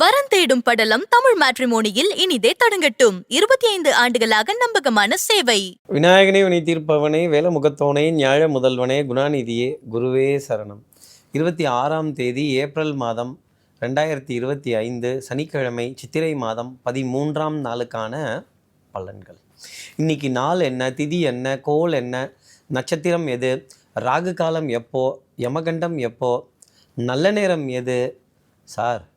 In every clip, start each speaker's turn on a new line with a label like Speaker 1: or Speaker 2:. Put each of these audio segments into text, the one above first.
Speaker 1: வரன் தேடும் படலம் தமிழ் மேட்ரிமோனியில் இனிதே தொடங்கட்டும். இருபத்தி ஐந்து ஆண்டுகளாக நம்பகமான சேவை.
Speaker 2: விநாயகனே வினை தீர்ப்பவனே வேலமுகத்தோனே ஞாழ முதல்வனே குணாநிதியே குருவே சரணம். இருபத்தி ஆறாம் தேதி ஏப்ரல் மாதம் ரெண்டாயிரத்தி இருபத்தி ஐந்து சனிக்கிழமை சித்திரை மாதம் பதிமூன்றாம் நாளுக்கான பலன்கள். இன்னைக்கு நாள் என்ன திதி என்ன கோல் என்ன நட்சத்திரம் எது ராகு காலம் எப்போ யமகண்டம் எப்போ நல்ல நேரம் எது சார்?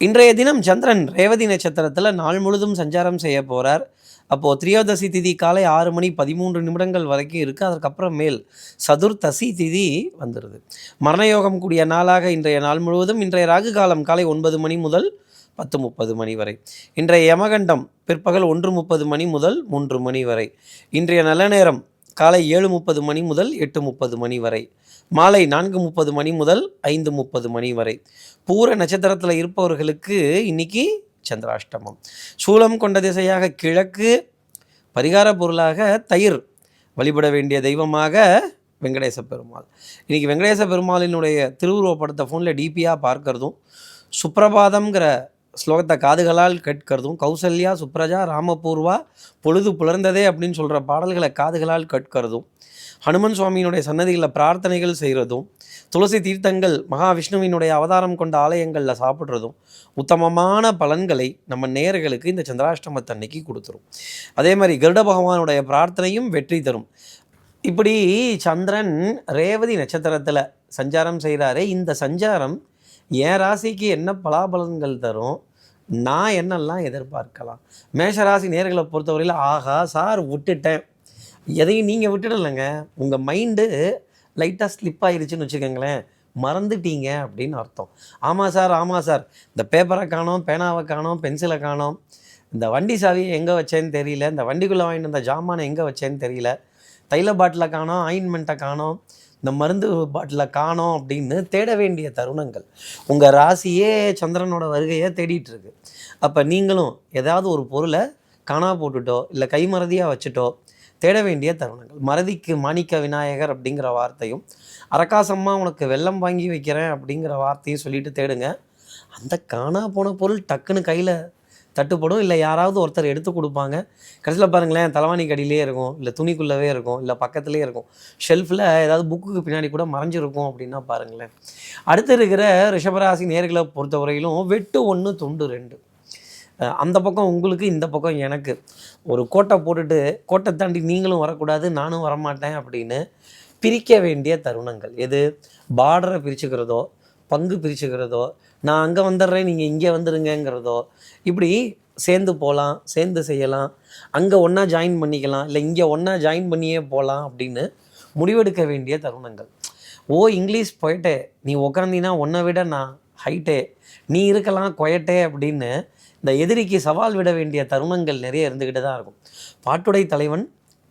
Speaker 2: இன்றைய தினம் சந்திரன் ரேவதி நட்சத்திரத்தில் நாள் முழுதும் சஞ்சாரம் செய்ய போகிறார் அப்போது திரியோதசி திதி காலை ஆறு மணி பதிமூன்று நிமிடங்கள் வரைக்கும் இருக்குது அதற்கப்புறம் மேல் சதுர்த்தசி திதி வந்துடுது மரணயோகம் கூடிய நாளாக இன்றைய நாள் முழுவதும் இன்றைய ராகு காலம் காலை ஒன்பது மணி முதல் பத்து முப்பது மணி வரை. இன்றைய யமகண்டம் பிற்பகல் ஒன்று முப்பது மணி முதல் மூன்று மணி வரை. இன்றைய நல்ல நேரம் காலை ஏழு முப்பது மணி முதல் எட்டு முப்பது மணி வரை. மாலை நான்கு முப்பது மணி முதல் ஐந்து முப்பது மணி வரை. பூர நட்சத்திரத்தில் இருப்பவர்களுக்கு இன்னைக்கு சந்திராஷ்டமம். சூலம் கொண்ட திசையாக கிழக்கு பரிகார பொருளாக தயிர் வழிபட வேண்டிய தெய்வமாக வெங்கடேச பெருமாள். இன்னைக்கு வெங்கடேச பெருமாளினுடைய திருவுருவப்படத்தை ஃபோனில் டிபியாக பார்க்கறதும் சுப்ரபாதம்ங்கிற ஸ்லோகத்தை காதுகளால் கேட்கறதும் கௌசல்யா சுப்ரஜா ராமபூர்வா பொழுது புலர்ந்ததே அப்படின்னு சொல்கிற பாடல்களை காதுகளால் கேட்கறதும் ஹனுமன் சுவாமியினுடைய சன்னதிகளில் பிரார்த்தனைகள் செய்கிறதும் துளசி தீர்த்தங்கள் மகாவிஷ்ணுவினுடைய அவதாரம் கொண்ட ஆலயங்களில் சாப்பிட்றதும் உத்தமமான பலன்களை நம்ம நேர்களுக்கு இந்த சந்திராஷ்டமத்தன்னைக்கு கொடுத்துரும். அதே மாதிரி கருட பகவானுடைய பிரார்த்தனையும் வெற்றி தரும். இப்படி சந்திரன் ரேவதி நட்சத்திரத்தில் சஞ்சாரம் செய்கிறாரே இந்த சஞ்சாரம் என் ராசிக்கு என்ன பலாபலன்கள் தரும் நான் என்னெல்லாம் எதிர்பார்க்கலாம்? மேஷராசி நேர்களை பொறுத்தவரையில் ஆகா சார் விட்டுட்டேன். எதையும் நீங்கள் விட்டுடலைங்க. உங்கள் மைண்டு லைட்டாக ஸ்லிப் ஆயிருச்சுன்னு வச்சுக்கோங்களேன். மறந்துட்டீங்க அப்படின்னு அர்த்தம். ஆமாம் சார் ஆமாம் சார். இந்த பேப்பரை காணோம் பேனாவை காணோம் பென்சிலை காணோம். இந்த வண்டி சாவியை எங்கே வச்சேன்னு தெரியல. இந்த வண்டிக்குள்ளே வாங்கிட்டு வந்த ஜாமானை எங்கே வச்சேன்னு தெரியல. தைல பாட்டிலை காணோம் ஆயின்மெண்ட்டை காணோம். இந்த மருந்து பாட்டிலை காணோம் அப்படின்னு தேட வேண்டிய தருணங்கள். உங்கள் ராசியே சந்திரனோட வருகையை தேடிட்டுருக்கு அப்போ நீங்களும் ஏதாவது ஒரு பொருளை காணா போட்டுட்டோ இல்லை கைமறதியாக வச்சுட்டோ தேட வேண்டிய தருணங்கள். மறதிக்கு மாணிக்க விநாயகர் அப்படிங்கிற வார்த்தையும் அரக்காசம்மா உனக்கு வெள்ளம் வாங்கி வைக்கிறேன் அப்படிங்கிற வார்த்தையும் சொல்லிட்டு தேடுங்க. அந்த காணா போன பொருள் டக்குன்னு கையில் தட்டுப்படும் இல்லை யாராவது ஒருத்தர் எடுத்து கொடுப்பாங்க. கடைசியில் பாருங்களேன் தலைவாணி கடியிலே இருக்கும் இல்லை துணிக்குள்ளவே இருக்கும் இல்லை பக்கத்துலேயே இருக்கும். ஷெல்ஃபில் ஏதாவது புக்குக்கு பின்னாடி கூட மறைஞ்சிருக்கும் அப்படின்னா பாருங்களேன். அடுத்து இருக்கிற ரிஷபராசி நேர்களை பொறுத்தவரையிலும் வெட்டு ஒன்று துண்டு ரெண்டு. அந்த பக்கம் உங்களுக்கு இந்த பக்கம் எனக்கு. ஒரு கோட்டை போட்டுட்டு கோட்டை தாண்டி நீங்களும் வரக்கூடாது நானும் வரமாட்டேன் அப்படின்னு பிரிக்க வேண்டிய தருணங்கள். எது? பார்டரை பிரிச்சுக்கிறதோ பங்கு பிரிச்சுக்கிறதோ நான் அங்கே வந்துடுறேன் நீங்கள் இங்கே வந்துடுங்கங்கிறதோ இப்படி சேர்ந்து போகலாம் சேர்ந்து செய்யலாம் அங்கே ஒன்றா ஜாயின் பண்ணிக்கலாம் இல்லை இங்கே ஒன்றா ஜாயின் பண்ணியே போகலாம் அப்படின்னு முடிவெடுக்க வேண்டிய தருணங்கள். ஓ இங்கிலீஷ் போயிட்டே நீ உக்காந்தினா உன்னை விட நான் ஹைட்டே நீ இருக்கலாம் கொயட்டே அப்படின்னு இந்த எதிரிக்கு சவால் விட வேண்டிய தருணங்கள் நிறைய இருந்துக்கிட்டு தான் இருக்கும். பாட்டுடை தலைவன்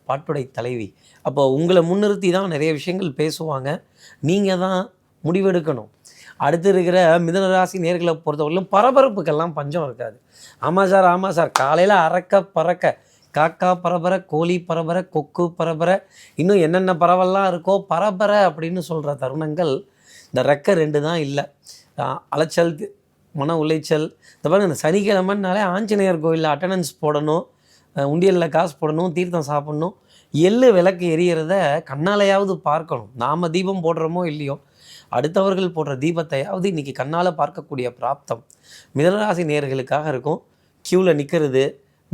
Speaker 2: பாட்டுடை தலைவி. அப்போ உங்களை முன்னிறுத்தி தான் நிறைய விஷயங்கள் பேசுவாங்க. நீங்கள் தான் முடிவெடுக்கணும். அடுத்து இருக்கிற மிதனராசி நேர்களை பொறுத்தவரையிலும் பரபரப்புக்கெல்லாம் பஞ்சம் இருக்காது. ஆமாம் சார் ஆமாம் சார். காலையில் அறக்க பறக்க காக்கா பரபர கோழி பரபர கொக்கு பரபர இன்னும் என்னென்ன பறவெல்லாம் இருக்கோ பரபர அப்படின்னு சொல்கிற தருணங்கள் இந்த ரெக்க ரெண்டு தான் இல்லை. அலைச்சல் மன உளைச்சல். இந்த பாருங்க இந்த சனிக்கிழமைனாலே ஆஞ்சநேயர் கோயிலில் அட்டண்டன்ஸ் போடணும். உண்டியலில் காசு போடணும் தீர்த்தம் சாப்பிடணும். எள்ளு விளக்கு எரியறத கண்ணாலையாவது பார்க்கணும். நாம் தீபம் போடுறோமோ இல்லையோ? அடுத்தவர்கள் போடுற தீபத்தையாவது இன்னைக்கு கண்ணால் பார்க்கக்கூடிய பிராப்தம் மிதனராசி நேர்களுக்காக இருக்கும். க்யூவில் நிற்கிறது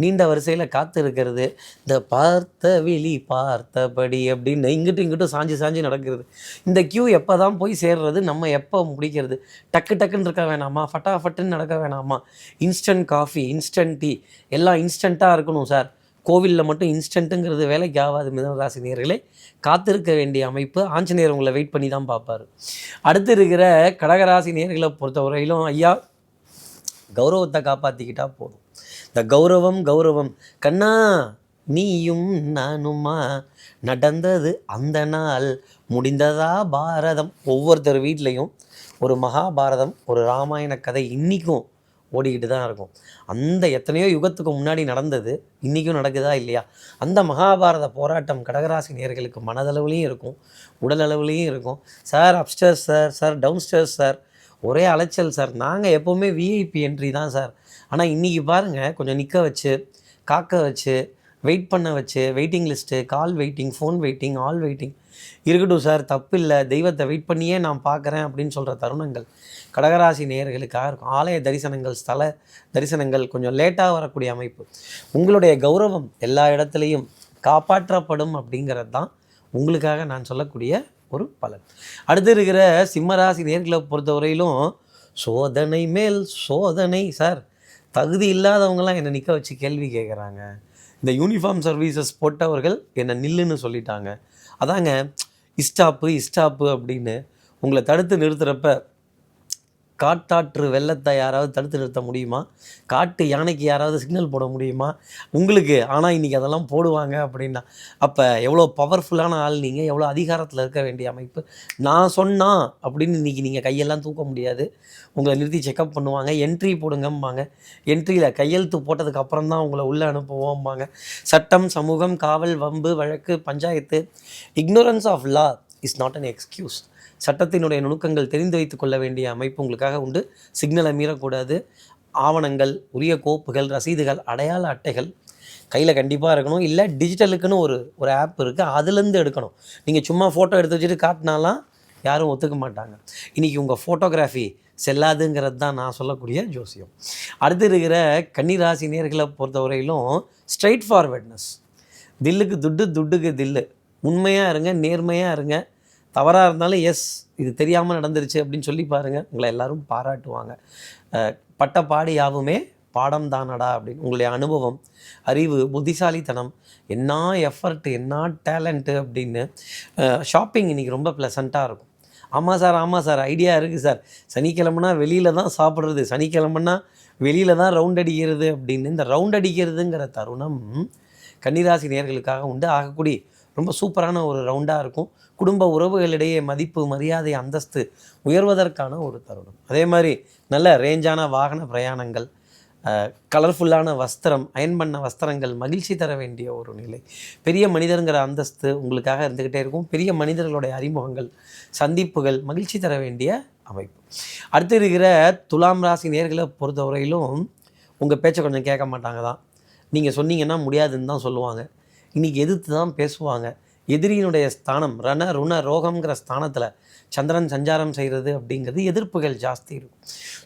Speaker 2: நீண்ட வரிசையில் காத்து இருக்கிறது இந்த பார்த்த விழி பார்த்தபடி அப்படின்னு இங்கிட்டும் இங்கிட்டும் சாஞ்சி சாஞ்சு நடக்கிறது. இந்த க்யூ எப்போ தான் போய் சேர்றது நம்ம எப்போ முடிக்கிறது? டக்கு டக்குன்னு இருக்க வேணாமா? ஃபட்டாஃபட்டுன்னு நடக்க வேணாமா? இன்ஸ்டன்ட் காஃபி இன்ஸ்டன்ட் டீ எல்லாம் இன்ஸ்டண்ட்டாக இருக்கணும் சார் கோவிலில் மட்டும் இன்ஸ்டன்ட்டுங்கிறது வேலைக்கு ஆகாது மிதனராசி நேர்களே காத்திருக்க வேண்டிய அமைப்பு ஆஞ்சநேயர் உங்களை வெயிட் பண்ணி தான் பார்ப்பாரு. அடுத்து இருக்கிற கடகராசி நேர்களை பொறுத்தவரையிலும் ஐயா கௌரவத்தை காப்பாற்றிக்கிட்டால் போதும். இந்த கௌரவம் கௌரவம். கண்ணா நீயும் நானுமா? நடந்தது அந்த நாள். முடிந்ததா பாரதம்? ஒவ்வொருத்தர் வீட்லேயும் ஒரு மகாபாரதம் ஒரு ராமாயண கதை இன்றைக்கும் ஓடிக்கிட்டு தான் இருக்கும். அந்த எத்தனையோ யுகத்துக்கு முன்னாடி நடந்தது இன்றைக்கும் நடக்குதா இல்லையா? அந்த மகாபாரத போராட்டம் கடகராசி நேர்களுக்கு மனதளவுலேயும் இருக்கும் உடல் அளவுலேயும் இருக்கும். Sir upstairs sir sir downstairs sir. ஒரே அலைச்சல் சார். நாங்கள் எப்போவுமே விஐபி என்ட்ரி தான் சார். ஆனால் இன்றைக்கி பாருங்கள் கொஞ்சம் நிற்க வச்சு காக்க வச்சு வெயிட் பண்ண வச்சு waiting list call waiting phone waiting all waiting இருக்கட்டும் சார் தப்பு இல்லை. தெய்வத்தை வெயிட் பண்ணியே நான் பார்க்குறேன் அப்படின்னு சொல்கிற தருணங்கள் கடகராசி நேயர்களுக்காக இருக்கும். ஆலய தரிசனங்கள் ஸ்தல தரிசனங்கள் கொஞ்சம் லேட்டாக வரக்கூடிய அமைப்பு. உங்களுடைய கௌரவம் எல்லா இடத்துலையும் காப்பாற்றப்படும் அப்படிங்கிறது தான் உங்களுக்காக நான் சொல்லக்கூடிய ஒரு பலன். அடுத்து இருக்கிற சிம்மராசி நேர்களை பொறுத்தவரையிலும் சோதனை மேல் சோதனை சார் தகுதி இல்லாதவங்களாம் என்னை நிற்க வச்சு கேள்வி கேட்குறாங்க இந்த யூனிஃபார்ம் சர்வீசஸ் போட்டவர்கள் என்னை நில்லுன்னு சொல்லிட்டாங்க. அதாங்க இஸ்டாப்பு இஸ்டாப்பு அப்படின்னு உங்களை தடுத்து நிறுத்துகிறப்ப காட்டாற்று வெள்ளத்தை யாராவது தடுத்து நிறுத்த முடியுமா? காட்டு யானைக்கு யாராவது சிக்னல் போட முடியுமா? உங்களுக்கு ஆனால் இன்றைக்கி அதெல்லாம் போடுவாங்க அப்படின்னா அப்போ எவ்வளோ பவர்ஃபுல்லான ஆள் நீங்கள் எவ்வளோ அதிகாரத்தில் இருக்க வேண்டிய அமைப்பு? நான் சொன்னா அப்படின்னு இன்றைக்கி நீங்கள் கையெல்லாம் தூக்க முடியாது. உங்களை நிறுத்தி செக்கப் பண்ணுவாங்க. என்ட்ரி போடுங்கம்பாங்க. என்ட்ரியில் கையெழுத்து போட்டதுக்கு அப்புறம் தான் உங்களை உள்ளே அனுப்புவோம்பாங்க. சட்டம் சமூகம் காவல் வம்பு வழக்கு panchayat. Ignorance of law is not an excuse சட்டத்தினுடைய நுணுக்கங்கள் தெரிந்து வைத்துக் கொள்ள வேண்டிய அமைப்பு உங்களுக்காக உண்டு. சிக்னலை மீறக்கூடாது. ஆவணங்கள் உரிய கோப்புகள் ரசீதுகள் அடையாள அட்டைகள் கையில் கண்டிப்பாக இருக்கணும். இல்லை டிஜிட்டலுக்குன்னு ஒரு ஒரு ஆப் இருக்குது அதுலேருந்து எடுக்கணும். நீங்கள் சும்மா ஃபோட்டோ எடுத்து வச்சுட்டு காட்டினாலாம் யாரும் ஒத்துக்க மாட்டாங்க. இன்றைக்கி உங்கள் ஃபோட்டோகிராஃபி செல்லாதுங்கிறது தான் நான் சொல்லக்கூடிய ஜோசியம். அடுத்து இருக்கிற கன்னிராசி நேர்களை பொறுத்தவரையிலும் ஸ்ட்ரைட் ஃபார்வர்ட்னஸ் தில்லுக்கு துட்டு துட்டுக்கு தில்லு. உண்மையாக இருங்க நேர்மையாக இருங்க. தவறாக இருந்தாலும் எஸ் இது தெரியாமல் நடந்துருச்சு அப்படின்னு சொல்லி பாருங்கள் உங்களை எல்லோரும் பாராட்டுவாங்க. பட்ட பாடு யாவுமே பாடம் தானடா அப்படின்னு. உங்களுடைய அனுபவம் அறிவு புத்திசாலித்தனம் என்ன எஃபர்ட் என்ன டேலண்ட்டு அப்படின்னு ஷாப்பிங் இன்றைக்கி ரொம்ப ப்ளசண்ட்டாக இருக்கும். ஆமாம் சார் ஆமாம் சார் ஐடியா இருக்குது சார். சனிக்கிழமைனா வெளியில் தான் சாப்பிட்றது. சனிக்கிழமைனா வெளியில் தான் ரவுண்ட் அடிக்கிறது அப்படின்னு. இந்த ரவுண்ட் அடிக்கிறதுங்கிற தருணம் கன்னிராசி நேர்களுக்காக உண்டு. ஆகக்கூடிய ரொம்ப சூப்பரான ஒரு ரவுண்டாக இருக்கும். குடும்ப உறவுகளிடையே மதிப்பு மரியாதை அந்தஸ்து உயர்வதற்கான ஒரு தருணம். அதே மாதிரி நல்ல ரேஞ்சான வாகன பிரயாணங்கள் கலர்ஃபுல்லான வஸ்திரம் அயன் பண்ண வஸ்திரங்கள் மகிழ்ச்சி தர வேண்டிய ஒரு நிலை. பெரிய மனிதருங்கிற அந்தஸ்து உங்களுக்காக இருந்துக்கிட்டே இருக்கும். பெரிய மனிதர்களுடைய அறிமுகங்கள் சந்திப்புகள் மகிழ்ச்சி தர வேண்டிய அமைப்பு. அடுத்து இருக்கிற துலாம் ராசி நேர்களை பொறுத்தவரையிலும் உங்கள் பேச்சை கொஞ்சம் கேட்க மாட்டாங்க தான். நீங்கள் சொன்னீங்கன்னா முடியாதுன்னு தான் சொல்லுவாங்க. இன்றைக்கி எதிர்த்து தான் பேசுவாங்க. எதிரியினுடைய ஸ்தானம் ரண ருண ரோகம்ங்கிற ஸ்தானத்தில் சந்திரன் சஞ்சாரம் செய்கிறது அப்படிங்கிறது எதிர்ப்புகள் ஜாஸ்தி இருக்கும்.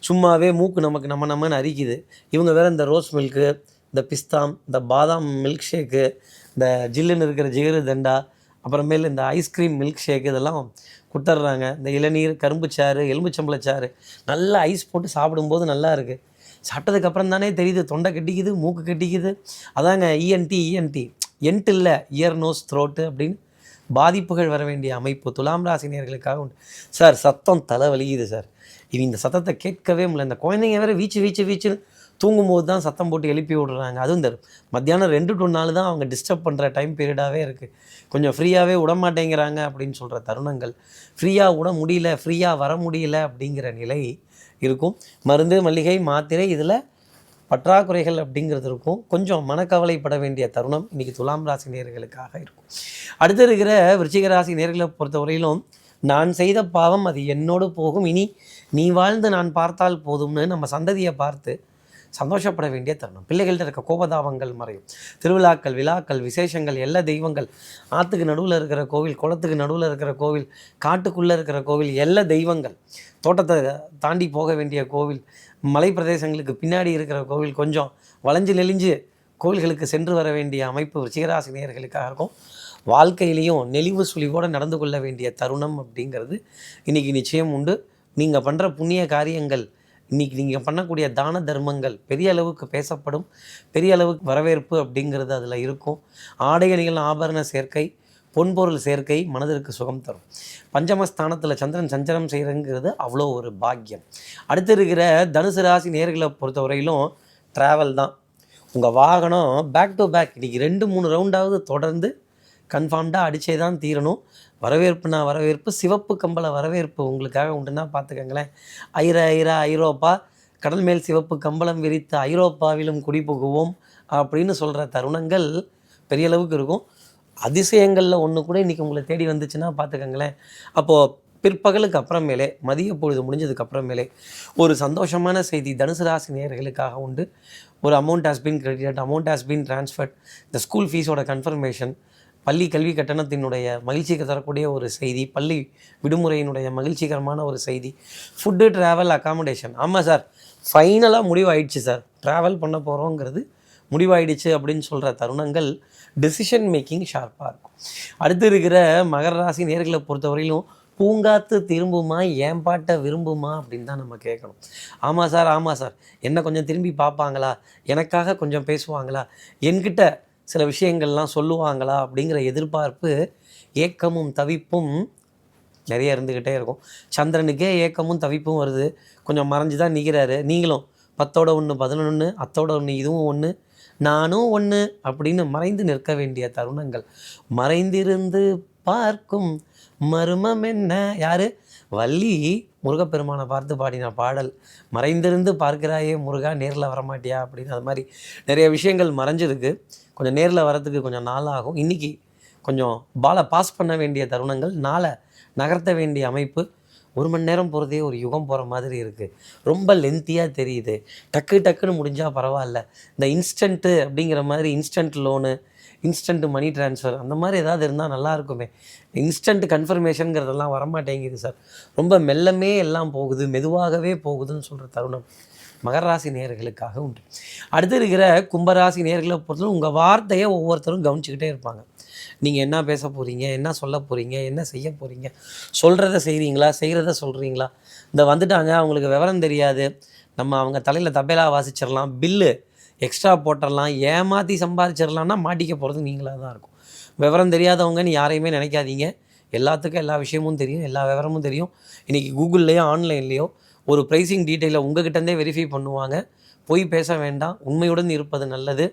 Speaker 2: சும்மாவே மூக்கு நமக்கு நம்ம நம்மன்னு அரிக்குது. இவங்க வேறு இந்த ரோஸ் மில்க்கு இந்த பிஸ்தாம் இந்த பாதாம் மில்க் ஷேக்கு இந்த ஜில்லுன்னு இருக்கிற ஜிகரு தண்டா அப்புறமேல் இந்த ஐஸ்கிரீம் மில்க் ஷேக் இதெல்லாம் கொடுத்துட்றாங்க இந்த இளநீர் கரும்பு சாறு எலும்புச்சம்பளை சாறு நல்லா ஐஸ் போட்டு சாப்பிடும்போது நல்லா இருக்குது சாப்பிட்டதுக்கப்புறம் தானே தெரியுது. தொண்டை கட்டிக்குது மூக்கு கட்டிக்குது. அதாங்க இஎன்டி இஎன்டி என்ட் இல்லை இயர் நோஸ் த்ரோட்டு அப்படின்னு பாதிப்புகள் வர வேண்டிய அமைப்பு துலாம் ராசினியர்களுக்காக உண்டு. சார் சத்தம் தலை வலிக்குது சார். இனி இந்த சத்தத்தை கேட்கவே முடியல. இந்த குழந்தைங்க வேறு வீச்சு வீச்சு வீச்சுன்னு தூங்கும்போது தான் சத்தம் போட்டு எழுப்பி விடுறாங்க. அதுவும் இந்த மத்தியானம் ரெண்டு டு நாலு தான் அவங்க டிஸ்டர்ப் பண்ணுற டைம் பீரியடாகவே இருக்குது கொஞ்சம் ஃப்ரீயாகவே விட மாட்டேங்கிறாங்க அப்படின்னு சொல்கிற தருணங்கள். ஃப்ரீயாக விட முடியல ஃப்ரீயாக வர முடியல அப்படிங்கிற நிலை இருக்கும். மருந்து மல்லிகை மாத்திரை இதில் பற்றாக்குறைகள் அப்படிங்கிறது இருக்கும். கொஞ்சம் மனக்கவலைப்பட வேண்டிய தருணம் இன்றைக்கி துலாம் ராசி நேர்களுக்காக இருக்கும். அடுத்து இருக்கிற விருச்சிக ராசி நேர்களை பொறுத்தவரையிலும் நான் செய்த பாவம் அது என்னோடு போகும். இனி நீ வாழ்ந்து நான் பார்த்தால் போதும்னு நம்ம சந்ததியை பார்த்து சந்தோஷப்பட வேண்டிய தருணம். பிள்ளைகள்கிட்ட இருக்க கோபதாபங்கள் மறையும். திருவிழாக்கள் விழாக்கள் விசேஷங்கள் எல்லா தெய்வங்கள் ஆற்றுக்கு நடுவில் இருக்கிற கோவில் குளத்துக்கு நடுவில் இருக்கிற கோவில் காட்டுக்குள்ளே இருக்கிற கோவில் எல்லா தெய்வங்கள் தோட்டத்தை தாண்டி போக வேண்டிய கோவில் மலை பிரதேசங்களுக்கு பின்னாடி இருக்கிற கோவில் கொஞ்சம் வளைஞ்சு நெளிஞ்சு கோவில்களுக்கு சென்று வர வேண்டிய அமைப்பு விருச்சிகராசி நேர்களுக்காக இருக்கும். வாழ்க்கையிலையும் நெளிவு சுழிவோடு நடந்து கொள்ள வேண்டிய தருணம் அப்படிங்கிறது இன்றைக்கி நிச்சயம் உண்டு. நீங்கள் பண்ணுற புண்ணிய காரியங்கள் இன்றைக்கி நீங்கள் பண்ணக்கூடிய தான தர்மங்கள் பெரிய அளவுக்கு பேசப்படும். பெரிய அளவுக்கு வரவேற்பு அப்படிங்கிறது அதில் இருக்கும். ஆடைகளிகள் ஆபரண சேர்க்கை பொன்பொருள் சேர்க்கை மனதிற்கு சுகம் தரும். பஞ்சமஸ்தானத்தில் சந்திரன் சஞ்சலம் செய்கிறங்கிறது அவ்வளோ ஒரு பாக்கியம். அடுத்து இருக்கிற தனுசு ராசி நேர்களை பொறுத்தவரையிலும் ட்ராவல் தான். உங்கள் வாகனம் பேக் டு பேக் இன்றைக்கி ரெண்டு மூணு ரவுண்டாவது தொடர்ந்து கன்ஃபார்ம்டாக அடித்தே தான் தீரணும். வரவேற்புனா வரவேற்பு சிவப்பு கம்பள வரவேற்பு உங்களுக்காக உண்டுன்னா பார்த்துக்கங்களேன். ஐர ஐரா ஐரோப்பா கடல் மேல் சிவப்பு கம்பளம் விரித்த ஐரோப்பாவிலும் குடிபுகுவோம் அப்படின்னு சொல்கிற தருணங்கள் பெரிய அளவுக்கு இருக்கும். அதிசயங்களில் ஒன்று கூட இன்றைக்கி உங்களை தேடி வந்துச்சுன்னா பார்த்துக்கங்களேன். அப்போது பிற்பகலுக்கு அப்புறமேலே மதிய பொழுது முடிஞ்சதுக்கு அப்புறமேலே ஒரு சந்தோஷமான செய்தி தனுசு ராசி நேயர்களுக்காக உண்டு. ஒரு amount has been credit amount has been transferred. இந்த ஸ்கூல் ஃபீஸோட கன்ஃபர்மேஷன் பள்ளி கல்வி கட்டணத்தினுடைய மகிழ்ச்சிக்கு தரக்கூடிய ஒரு செய்தி பள்ளி விடுமுறையினுடைய மகிழ்ச்சிகரமான ஒரு செய்தி. ஃபுட்டு ட்ராவல் அகாமடேஷன் ஆமாம் சார் ஃபைனலாக முடிவாயிடுச்சு சார். ட்ராவல் பண்ண போகிறோங்கிறது முடிவாயிடுச்சு அப்படின்னு சொல்கிற தருணங்கள் டெசிஷன் மேக்கிங் ஷார்ப்பாக இருக்கும். அடுத்து இருக்கிற மகர ராசி நேர்களை பொறுத்தவரையிலும் பூங்காத்து திரும்புமா ஏன் பாட்டை விரும்புமா அப்படின்னு தான் நம்ம கேட்கணும். ஆமாம் சார் ஆமாம் சார். என்ன கொஞ்சம் திரும்பி பார்ப்பாங்களா? எனக்காக கொஞ்சம் பேசுவாங்களா? என்கிட்ட சில விஷயங்கள்லாம் சொல்லுவாங்களா? அப்படிங்கிற எதிர்பார்ப்பு ஏக்கமும் தவிப்பும் நிறைய இருந்துக்கிட்டே இருக்கும். சந்திரனுக்கே ஏக்கமும் தவிப்பும் வருது. கொஞ்சம் மறைஞ்சு தான் நிற்கிறாரு நீங்களும் பத்தோட ஒன்று பதினொன்று அத்தோட ஒன்று இதுவும் ஒன்று நானும் ஒன்று அப்படின்னு மறைந்து நிற்க வேண்டிய தருணங்கள். மறைந்திருந்து பார்க்கும் மர்மம் என்ன? யாரு? வள்ளி. முருகப்பெருமானை பார்த்து பாடின பாடல். மறைந்திருந்து பார்க்கிறாயே முருகா நேரில் வரமாட்டியா? அப்படின்னு. அது மாதிரி நிறைய விஷயங்கள் மறைஞ்சிருக்கு. கொஞ்சம் நேரில் வரதுக்கு கொஞ்சம் நாள் ஆகும். இன்றைக்கி கொஞ்சம் பாலை பாஸ் பண்ண வேண்டிய தருணங்கள் நாளை நகர்த்த வேண்டிய அமைப்பு ஒரு மணி நேரம் போகிறதே ஒரு யுகம் போகிற மாதிரி இருக்குது ரொம்ப லென்த்தியாக தெரியுது. டக்கு டக்குன்னு முடிஞ்சால் பரவாயில்ல. இந்த இன்ஸ்டன்ட்டு அப்படிங்கிற மாதிரி instant loan instant money transfer அந்த மாதிரி ஏதாவது இருந்தால் நல்லா இருக்குமே. இன்ஸ்டன்ட் கன்ஃபர்மேஷனுங்கிறதெல்லாம் வரமாட்டேங்குது சார் ரொம்ப மெல்லமே எல்லாம் போகுது மெதுவாகவே போகுதுன்னு சொல்கிற தருணம் மகர ராசி உண்டு. அடுத்து இருக்கிற கும்பராசி நேயர்களை பொறுத்தவரை உங்கள் வார்த்தையை ஒவ்வொருத்தரும் கவனிச்சுக்கிட்டே இருப்பாங்க. நீங்கள் என்ன பேச போகிறீங்க என்ன சொல்ல போகிறீங்க என்ன செய்ய போகிறீங்க சொல்கிறத செய்கிறீங்களா செய்கிறத சொல்கிறீங்களா இந்த வந்துட்டாங்க அவங்களுக்கு விவரம் தெரியாது. நம்ம அவங்க தலையில் தபேலா வாசிச்சிடலாம் பில்லு எக்ஸ்ட்ரா போட்டுடலாம் ஏமாற்றி சம்பாதிச்சிடலாம்னா மாட்டிக்க போகிறது நீங்களாக தான் இருக்கும். விவரம் தெரியாதவங்கன்னு யாரையுமே நினைக்காதீங்க. எல்லாத்துக்கும் எல்லா விஷயமும் தெரியும் எல்லா விவரமும் தெரியும். இன்றைக்கி கூகுள்லேயோ ஆன்லைன்லேயோ ஒரு ப்ரைஸிங் டீட்டெயிலை உங்ககிட்டருந்தே வெரிஃபை பண்ணுவாங்க. பொய் பேச வேண்டாம் உண்மையுடன் இருப்பது நல்லது.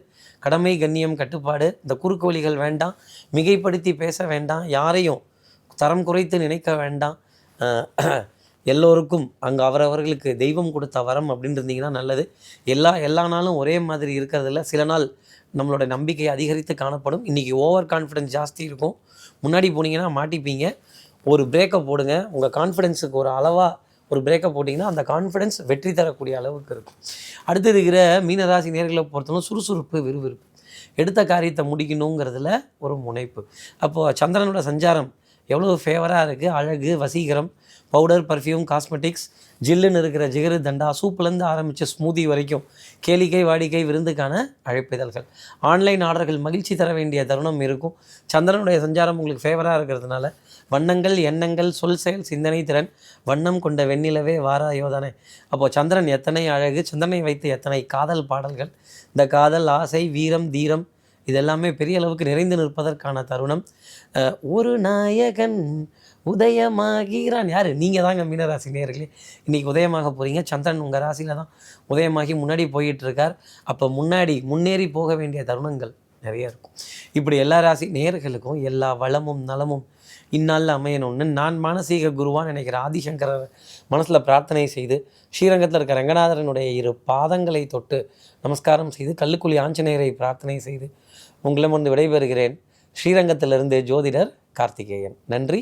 Speaker 2: கடமை கண்ணியம் கட்டுப்பாடு இந்த குறுக்கு வழிகள் வேண்டாம். மிகைப்படுத்தி பேச வேண்டாம். யாரையும் தரம் குறைத்து நினைக்க வேண்டாம். எல்லோருக்கும் அங்கே அவரவர்களுக்கு தெய்வம் கொடுத்த வரம் அப்படின்னு இருந்தீங்கன்னா நல்லது. எல்லா எல்லா நாளும் ஒரே மாதிரி இருக்கிறதில்ல. சில நாள் நம்மளோட நம்பிக்கை அதிகரித்து காணப்படும். இன்றைக்கி ஓவர் கான்ஃபிடென்ஸ் ஜாஸ்தி இருக்கும். முன்னாடி போனீங்கன்னா மாட்டிப்பீங்க. ஒரு பிரேக்கப் போடுங்க. உங்கள் கான்ஃபிடென்ஸுக்கு ஒரு அளவாக ஒரு பிரேக்கப் போட்டிங்கன்னா அந்த கான்ஃபிடென்ஸ் வெற்றி தரக்கூடிய அளவுக்கு இருக்கும். அடுத்து இருக்கிற மீனராசி நேர்களை பொறுத்தவரை சுறுசுறுப்பு விறுவிறுப்பு. எடுத்த காரியத்தை முடிக்கணுங்கிறதுல ஒரு முனைப்பு. அப்போது சந்திரனோட சஞ்சாரம் எவ்வளோ ஃபேவராக இருக்குது அழகு வசீகரம் பவுடர் பர்ஃப்யூம் காஸ்மெட்டிக்ஸ் ஜில்லுன்னு இருக்கிற ஜிகரு தண்டா சூப்லேருந்து ஆரம்பித்த ஸ்மூதி வரைக்கும் கேளிக்கை வாடிக்கை விருந்துக்கான அழைப்பிதழ்கள். ஆன்லைன் ஆர்டர்கள் மகிழ்ச்சி தர வேண்டிய தருணம் இருக்கும். சந்திரனுடைய சஞ்சாரம் உங்களுக்கு ஃபேவராக இருக்கிறதுனால வண்ணங்கள் எண்ணங்கள் சொல் செயல் சிந்தனை திறன் வண்ணம் கொண்ட வெண்ணிலவே வாராயோ தானே அப்போது சந்திரன் எத்தனை அழகு சந்திரனை வைத்து எத்தனை காதல் பாடல்கள் இந்த காதல் ஆசை வீரம் தீரம் இதெல்லாமே பெரிய அளவுக்கு நிறைந்து நிற்பதற்கான தருணம். ஒரு நாயகன் உதயமாகிறான். யார்? நீங்கள் தாங்க மீனராசி நேர்களே இன்றைக்கி உதயமாக போகிறீங்க சந்திரன் உங்கள் ராசியில் தான் உதயமாகி முன்னாடி போயிட்டு இருக்கார் அப்போ முன்னாடி முன்னேறி போக வேண்டிய தருணங்கள் நிறைய இருக்கும். இப்படி எல்லா ராசி நேர்களுக்கும் எல்லா வளமும் நலமும் இந்நாளில் அமையணும்னு நான் மானசீக குருவான்னு நினைக்கிற ஆதிசங்கரர் மனசில் பிரார்த்தனை செய்து ஸ்ரீரங்கத்தில் இருக்க ரங்கநாதரனுடைய இரு பாதங்களை தொட்டு நமஸ்காரம் செய்து கல்லுக்குழி ஆஞ்சநேயரை பிரார்த்தனை செய்து உங்களிடம் வந்து விடைபெறுகிறேன். ஸ்ரீரங்கத்திலிருந்து ஜோதிடர் கார்த்திகேயன். நன்றி.